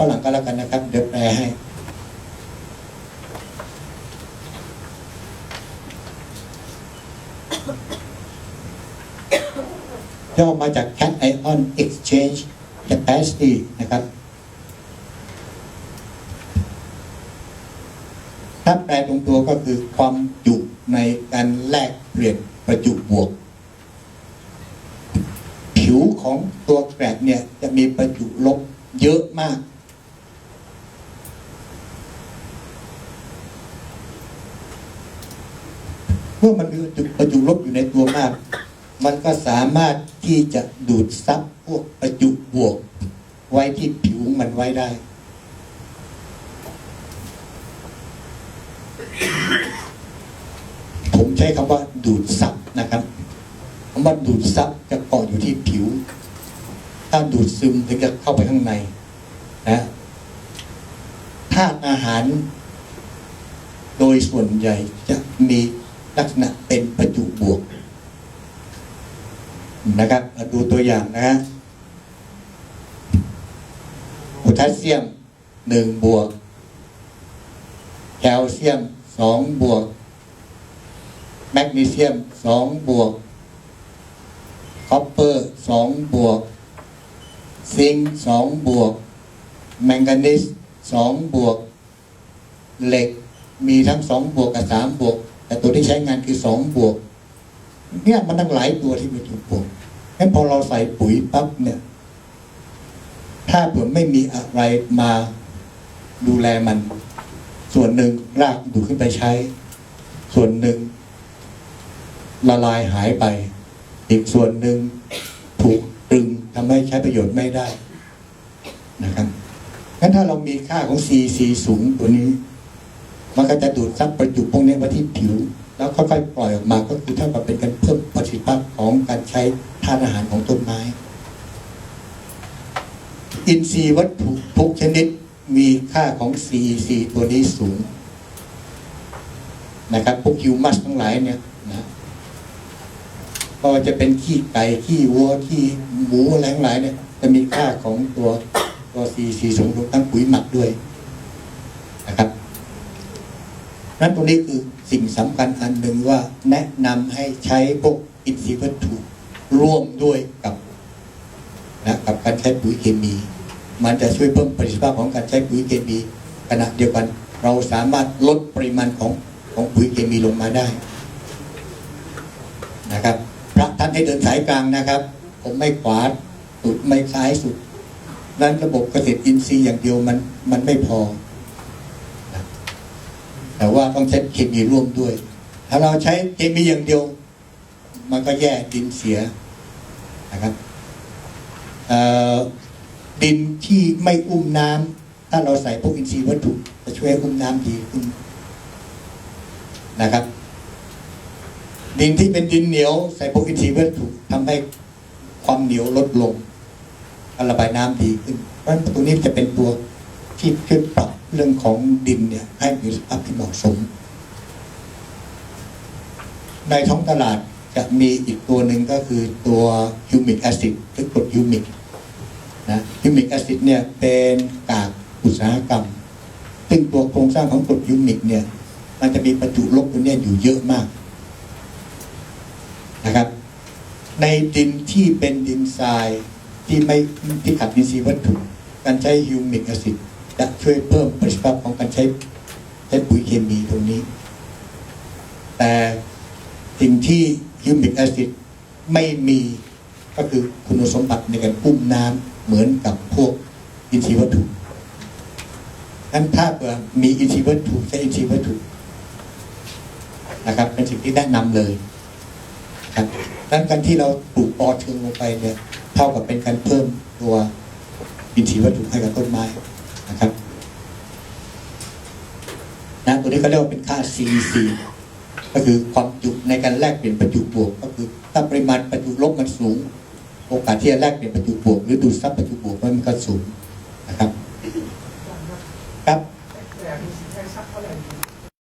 ฝรั่งก็แล้วกันนะครับ เดี๋ยวแปลให้ ย่อมาจาก cation exchange capacity นะครับ ถ้าแปลตรงตัวก็คือความจุในการแลกเปลี่ยนประจุบวก ผิวของตัวแกรดเนี่ยจะมีประจุลบเยอะมาก มื่อมันมีประจุประจุลบอยู่ในตัวมาก มันก็สามารถที่จะดูดซับพวกประจุบวก ไว้ที่ผิวมันไว้ได้ ผมใช้คำว่าดูดซับนะครับคำว่าดูดซับจะเกาะอยู่ที่ผิว ถ้าดูดซึมถึงจะเข้าไปข้างในนะธาตุอาหาร โดยส่วนใหญ่จะมี ลักษณะเป็นประจุบวก นะครับมาดูตัวอย่างนะฮะโพแทสเซียมหนึ่งบวกแคลเซียมสองบวก แมกนีเซียมสองบวกคอปเปอร์สองบวก ซิงค์สองบวก แมงกานีสสองบวก เหล็กมีทั้งสองบวกกับสามบวก แต่ตัวที่ใช้งานคือสองบวก เนี่ยมันตั้งหลายตัวที่มีถูกปลูกงั้นพอเราใส่ปุ๋ยปั๊บเนี่ย ถ้าเผื่อไม่มีอะไรมาดูแลมัน ส่วนหนึ่งรากดูดขึ้นไปใช้ ส่วนหนึ่ง ละลายหายไป อีกส่วนหนึ่งถูกตึงทำให้ใช้ประโยชน์ไม่ได้นะครับงั้นถ้าเรามีค่าของ CC สูงตัวนี้ มันก็จะดูดซับประจุพวกนี้มาที่ผิว แล้วค่อยๆปล่อยออกมาก็คือเท่ากับเป็นการเพิ่มประสิทธิภาพของการใช้ธาตุอาหารของต้นไม้ อินทรีย์วัตถุทุกชนิดมีค่าของ CEC ตัวนี้สูงนะครับพวกฮิวมัสทั้งหลายเนี่ยนะก็จะเป็นขี้ไก่ขี้วัวขี้หมูอะไรทั้งหลายเนี่ยจะมีค่าของตัวตัว CEC สูงรวมทั้งปุ๋ยหมักด้วยนะครับ นั้นตรงนี้คือสิ่งสำคัญอันหนึ่งว่าแนะนำให้ใช้พวกอินทรีย์วัตถุร่วมด้วยกับนะกับการใช้ปุ๋ยเคมี มันจะช่วยเพิ่มประสิทธิภาพของการใช้ปุ๋ยเคมีขณะเดียวกัน เราสามารถลดปริมาณของของปุ๋ยเคมีลงมาได้นะครับพระท่านให้เดินสายกลางนะครับ ผมไม่ขวาสุดไม่ซ้ายสุดนั้นระบบเกษตรอินทรีย์อย่างเดียวมันมันไม่พอ แต่ว่าต้องใช้เคมีร่วมด้วย ถ้าเราใช้เคมีอย่างเดียว มันก็แย่ดินเสียนะครับดินที่ไม่อุ้มน้ำถ้าเราใส่พวกอินทรีย์วัตถุจะช่วยอุ้มน้ำดีขึ้นนะครับ ดินที่เป็นดินเหนียว ใส่พวกอินทรีย์วัตถุทำให้ความเหนียวลดลงการระบายน้ำดีขึ้นเพราะตัวนี้จะเป็นตัวที่ช่วยปรับ เรื่องของดินเนี่ยให้มีสภาพที่เหมาะสม ในท้องตลาดจะมีอีกตัวหนึ่งก็คือตัวฮิวมิกแอซิดหรือกรดฮิวมิกนะฮิวมิกแอซิดเนี่ยเป็นกากอุตสาหกรรม ซึ่งตัวโครงสร้างของกรดฮิวมิกเนี่ยมันจะมีประจุลบตัวเนี้ยอยู่เยอะมากนะครับ ในดินที่เป็นดินทรายที่ไม่ที่ขัดอินทรีย์วัตถุการใช้ฮิวมิกแอซิด จะช่วยเพิ่มประสิทธิภาพของการใช้ใช้ปุ๋ยเคมีตรงนี้ แต่สิ่งที่ฮิวมิกแอซิดไม่มีก็คือคุณสมบัติในการอุ้มน้ำเหมือนกับพวกอินทรีย์วัตถุนั้นถ้าเกิดมีอินทรีย์วัตถุใช้อินทรีย์วัตถุนะครับ เป็นสิ่งที่แนะนำเลยครับดังนั้นการที่เราปลูกปอเทืองลงไปเนี่ยเท่ากับเป็นการเพิ่มตัวอินทรีย์วัตถุให้กับต้นไม้ นะครับนะตัวนี้ก็เรียกว่าเป็นค่า CEC ก็คือความจุในการแลกเปลี่ยนประจุบวก ก็คือถ้าปริมาณประจุลบมันสูง โอกาสที่จะแลกเปลี่ยนประจุบวก หรือดูดซับประจุบวกมันก็สูง